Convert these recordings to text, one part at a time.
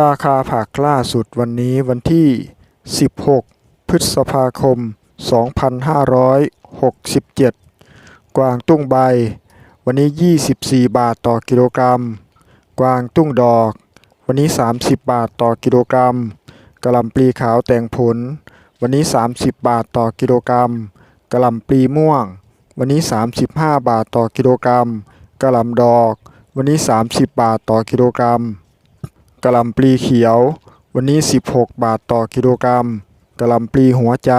ราคาผักล่าสุดวันนี้วันที่ 16 พฤษภาคม 2567 กวางตุ้งใบ วันนี้ 24 บาทต่อกิโลกรัม กวางตุ้งดอก วันนี้ 30 บาทต่อกิโลกรัมกะหล่ำปลีขาวแต่งผล วันนี้ 30 บาทต่อกิโลกรัมกะหล่ำปลีม่วง วันนี้ 35 บาทต่อกิโลกรัมกะหล่ำดอก วันนี้ 30 บาทต่อกิโลกรัม กะหล่ำปลีเขียว วันนี้ 16 บาทต่อกิโลกรัมกะหล่ำปลีหัวใจ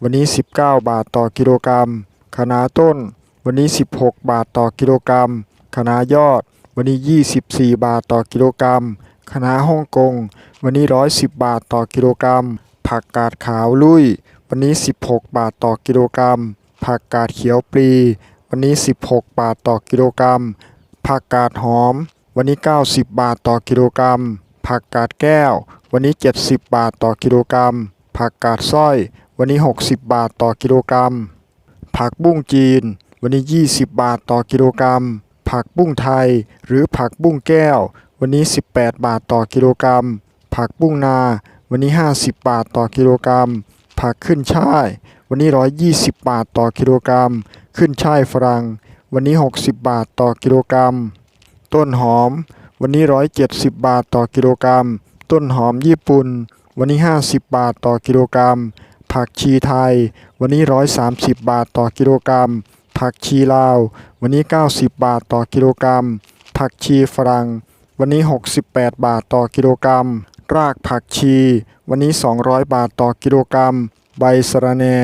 วันนี้ 19 บาทต่อกิโลกรัมคะน้าต้น วันนี้ 16 บาทต่อกิโลกรัมคะน้ายอด วันนี้ 24 บาทต่อกิโลกรัมคะน้าฮ่องกง วันนี้ 110 บาทต่อกิโลกรัม ผักกาดขาวลุย วันนี้ 16 บาทต่อกิโลกรัม ผักกาดเขียวปลี วันนี้ 16 บาทต่อกิโลกรัมผักกาดหอม วันนี้ 90 บาทต่อกิโลกรัม ผักกาดแก้ว วันนี้ 70 บาทต่อกิโลกรัม ผักกาดสร้อย วันนี้ 60 บาทต่อกิโลกรัม ผักบุ้งจีน วันนี้ 20 บาทต่อกิโลกรัม ผักบุ้งไทย หรือผักบุ้งแก้ว วันนี้ 18 บาทต่อกิโลกรัม ผักบุ้งนา วันนี้ 50 บาทต่อกิโลกรัม ผักขึ้นช่าย วันนี้ 120 บาทต่อกิโลกรัม ขึ้นช่ายฝรั่ง วันนี้ 60 บาทต่อกิโลกรัม ต้นหอม วันนี้ 170 บาทต่อกิโลกรัม ต้นหอมญี่ปุ่น วันนี้ 50 บาทต่อกิโลกรัม ผักชีไทย วันนี้ 130 บาทต่อกิโลกรัม ผักชีลาว วันนี้ 90 บาทต่อกิโลกรัม ผักชีฝรั่ง วันนี้ 68 บาทต่อกิโลกรัม รากผักชี วันนี้ 200 บาทต่อกิโลกรัม ใบสะระแหน่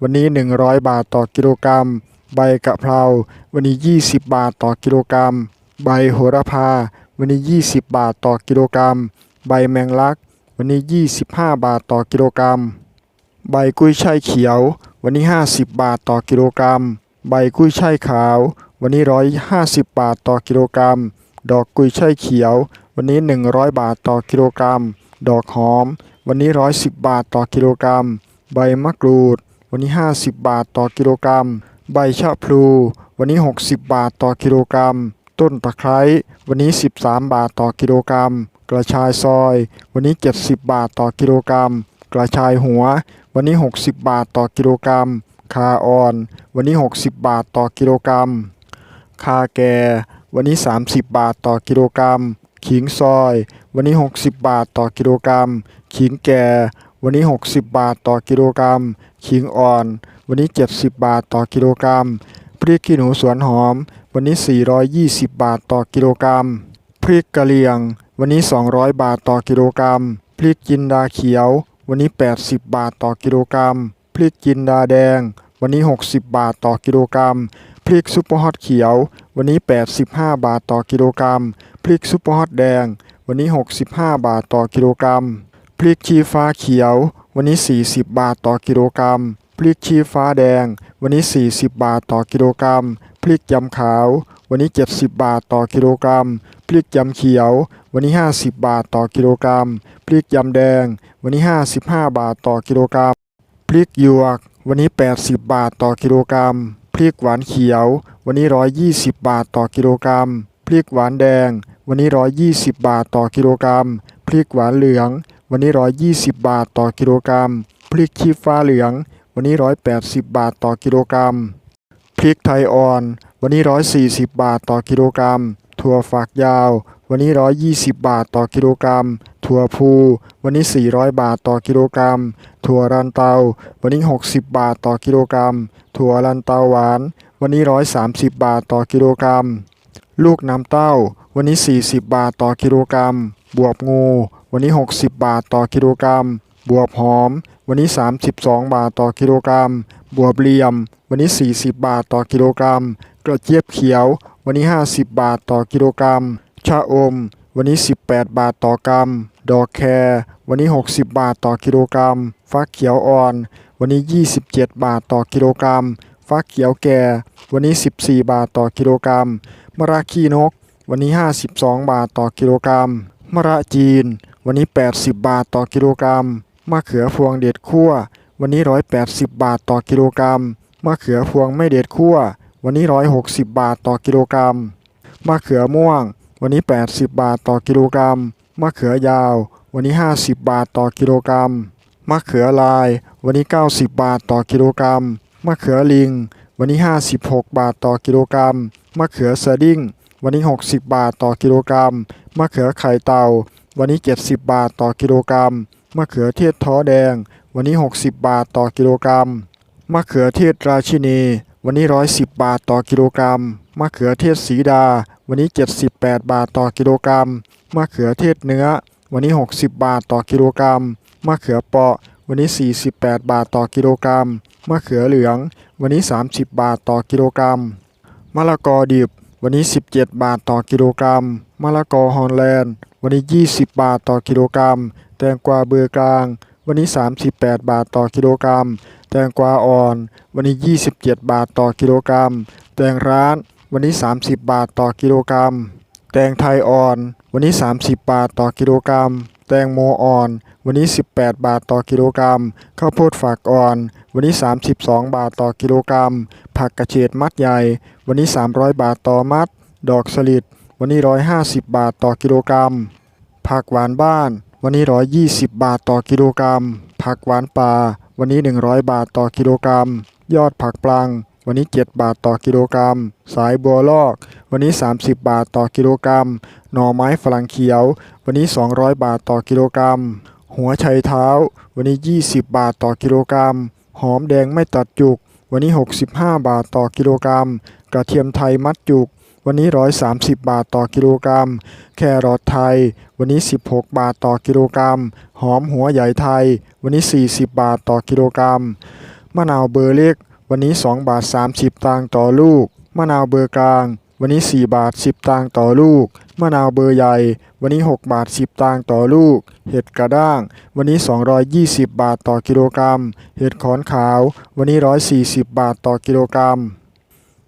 วันนี้ 100 บาทต่อกิโลกรัม ใบกะเพรา วันนี้ 20 บาทต่อกิโลกรัม ใบโหระพา วันนี้ 20 บาทต่อกิโลกรัม ใบแมงลัก วันนี้ 25 บาทต่อกิโลกรัม ใบกุ้ยช่ายเขียว วันนี้ 50 บาทต่อกิโลกรัม ใบกุ้ยช่ายขาว วันนี้ 150 บาทต่อกิโลกรัม ดอกกุ้ยช่ายเขียว วันนี้ 100 บาทต่อกิโลกรัม ดอกหอม วันนี้ 110 บาทต่อกิโลกรัม ใบมะกรูด วันนี้ 50 บาทต่อกิโลกรัม ใบชะพลู วันนี้ 60 บาทต่อกิโลกรัม ต้นตะไคร้วันนี้ 13 บาทต่อกิโลกรัม กระชายซอย วันนี้ 70 บาทต่อกิโลกรัม กระชายหัว วันนี้ 60 บาทต่อกิโลกรัม คาอ่อน วันนี้ 60 บาทต่อกิโลกรัม คาแก่ วันนี้ 30 บาทต่อกิโลกรัม ขิงซอย วันนี้ 60 บาทต่อกิโลกรัม ขิงแก่ วันนี้ 60 บาทต่อกิโลกรัม ขิงอ่อน วันนี้ 70 บาทต่อกิโลกรัม พริกขี้หนูสวนหอม วันนี้ 420 บาทต่อกิโลกรัม พริกกะเหรี่ยง วันนี้ 200 บาทต่อกิโลกรัม พริกจินดาเขียว วันนี้ 80 บาทต่อกิโลกรัม พริกจินดาแดง วันนี้ 60 บาทต่อกิโลกรัม พริกซุปเปอร์ฮอตเขียว วันนี้ 85 บาทต่อกิโลกรัม พริกซุปเปอร์ฮอตแดง วันนี้ 65 บาทต่อกิโลกรัม พริกชี้ฟ้าเขียว วันนี้ 40 บาทต่อกิโลกรัม ริกชี้ฟ้าแดง วันนี้ 40 บาทต่อกิโลกรัม พริกยำขาว วันนี้ 70 บาทต่อกิโลกรัม พริกยำเขียว วันนี้ 50 บาทต่อกิโลกรัม พริกยำแดง วันนี้ 55 บาทต่อกิโลกรัม พริกหยวก วันนี้ 80 บาทต่อกิโลกรัม พริกหวานเขียว วันนี้ 120 บาทต่อกิโลกรัม พริกหวานแดง วันนี้ 120 บาทต่อกิโลกรัม พริกหวานเหลือง วันนี้ 120 บาทต่อกิโลกรัม พริกชี้ฟ้าเหลือง วันนี้ 180 บาทต่อกิโลกรัม พริกไทยอ่อน วันนี้ 140 บาทต่อกิโลกรัม ถั่วฝักยาว วันนี้ 120 บาทต่อกิโลกรัม ถั่วพูวันนี้ 400 บาทต่อกิโลกรัม ถั่วรันเตา วันนี้ 60 บาทต่อกิโลกรัม ถั่วรันเตาหวาน วันนี้ 130 บาทต่อกิโลกรัม ลูกน้ำเต้า วันนี้ 40 บาทต่อกิโลกรัม บวบงู วันนี้ 60 บาทต่อกิโลกรัม บวบหอม วันนี้ 32 บาทต่อกิโลกรัม บวบเหลี่ยม วันนี้ 40 บาทต่อกิโลกรัม กระเจี๊ยบเขียว วันนี้ 50 บาทต่อกิโลกรัม ชะอม วันนี้ 18 บาทต่อกรัม ดอกแครวันนี้ 60 บาทต่อกิโลกรัม ฟักเขียวอ่อน วันนี้ 27 บาทต่อกิโลกรัม ฟักเขียวแก่ วันนี้ 14 บาทต่อกิโลกรัม มะระขี้นก วันนี้ 52 บาทต่อกิโลกรัม มะระจีน วันนี้ 80 บาทต่อกิโลกรัม มะเขือพวงเด็ดคั่ว วันนี้ 180 บาทต่อกิโลกรัมมะเขือพวงไม่เด็ดคั่ว วันนี้ 160 บาทต่อกิโลกรัมมะเขือม่วง วันนี้ 80 บาทต่อกิโลกรัมมะเขือยาว วันนี้ 50 บาทต่อกิโลกรัมมะเขือลาย วันนี้ 90 บาทต่อกิโลกรัมมะเขือลิง วันนี้ 56 บาทต่อกิโลกรัมมะเขือสดิ้ง วันนี้ 60 บาทต่อกิโลกรัมมะเขือไข่เต่า วันนี้ 70 บาทต่อกิโลกรัม มะเขือเทศท้อแดง วันนี้ 60 บาทต่อกิโลกรัม มะเขือเทศราชินี วันนี้ 110 บาทต่อกิโลกรัม มะเขือเทศสีดา วันนี้ 78 บาทต่อกิโลกรัม มะเขือเทศเนื้อ วันนี้ 60 บาทต่อกิโลกรัม มะเขือเปาะ วันนี้ 48 บาทต่อกิโลกรัม มะเขือเหลือง วันนี้ 30 บาทต่อกิโลกรัม มะละกอดิบ วันนี้ 17 บาทต่อกิโลกรัม มะละกอฮอลแลนด์ วันนี้ 20 บาทต่อกิโลกรัม แตงกวาเบอร์กลาง วันนี้ 38 บาทต่อกิโลกรัม แตงกวาอ่อน วันนี้ 27 บาทต่อกิโลกรัม แตงร้านวันนี้ 30 บาทต่อกิโลกรัม แตงไทยอ่อน วันนี้ 30 บาทต่อกิโลกรัม แตงโมอ่อน วันนี้ 18 บาทต่อกิโลกรัม ข้าวโพดฝากอ่อน วันนี้ 32 บาทต่อกิโลกรัม ผักกระเฉดมัดใหญ่ วันนี้ 300 บาทต่อมัด ดอกสลิด วันนี้ 150 บาทต่อกิโลกรัม ผักหวานบ้าน วันนี้ 120 บาทต่อกิโลกรัม ผักหวานป่า วันนี้ 100 บาทต่อกิโลกรัม ยอดผักปลัง วันนี้ 7 บาทต่อกิโลกรัม สายบัวลอก วันนี้ 30 บาทต่อกิโลกรัม หน่อไม้ฝรั่งเขียว วันนี้ 200 บาทต่อกิโลกรัม หัวไชเท้า วันนี้ 20 บาทต่อกิโลกรัม หอมแดงไม่ตัดจุก วันนี้ 65 บาทต่อกิโลกรัม กระเทียมไทยมัดจุก วันนี้ 130 บาทต่อกิโลกรัม แครอทไทย วันนี้ 16 บาทต่อกิโลกรัม หอมหัวใหญ่ไทย วันนี้ 40 บาทต่อกิโลกรัม มะนาวเบอร์เล็ก วันนี้ 2 บาท 30 ตังต่อลูก มะนาวเบอร์กลาง วันนี้ 4 บาท 10 ตังต่อลูก มะนาวเบอร์ใหญ่ วันนี้ 6 บาท 10 ตังต่อลูก เห็ดกระด้าง วันนี้ 220 บาทต่อกิโลกรัม เห็ดขอนขาว วันนี้ 140 บาทต่อกิโลกรัม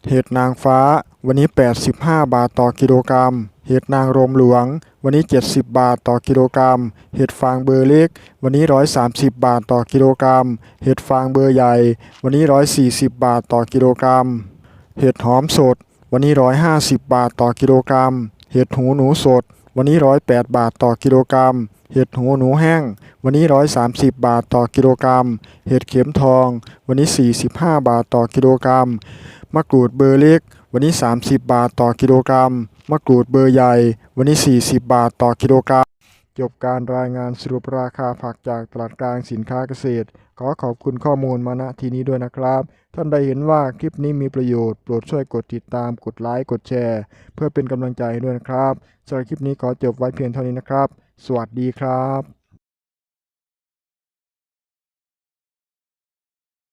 เห็ดนางฟ้า วันนี้ 85 บาทต่อกิโลกรัม เห็ดนางรมหลวง วันนี้ 70 บาทต่อกิโลกรัม เห็ดฟางเบอร์เล็ก วันนี้ 130 บาทต่อกิโลกรัม เห็ดฟางเบอร์ใหญ่ วันนี้ 140 บาทต่อกิโลกรัม เห็ดหอมสด วันนี้ 150 บาทต่อกิโลกรัม เห็ดหูหนูสด วันนี้ 108 บาทต่อกิโลกรัม เห็ดหูหนูแห้ง วันนี้ 130 บาทต่อกิโลกรัม เห็ดเข็มทอง วันนี้ 45 บาทต่อกิโลกรัม มะกรูดเบอร์เล็ก วันนี้ 30 บาทต่อกิโลกรัม มะกรูดเบอร์ใหญ่ วันนี้ 40 บาทต่อกิโลกรัม จบการรายงานสรุปราคาผักจากตลาดกลางสินค้าเกษตร ขอขอบคุณข้อมูลมาณที่นี้ด้วยนะครับ ท่านใดเห็นว่าคลิปนี้มีประโยชน์ โปรดช่วยกดติดตาม กดไลค์ กดแชร์ เพื่อเป็นกำลังใจให้ด้วยนะครับสำหรับคลิปนี้ขอจบไว้เพียงเท่านี้นะครับ สวัสดีครับ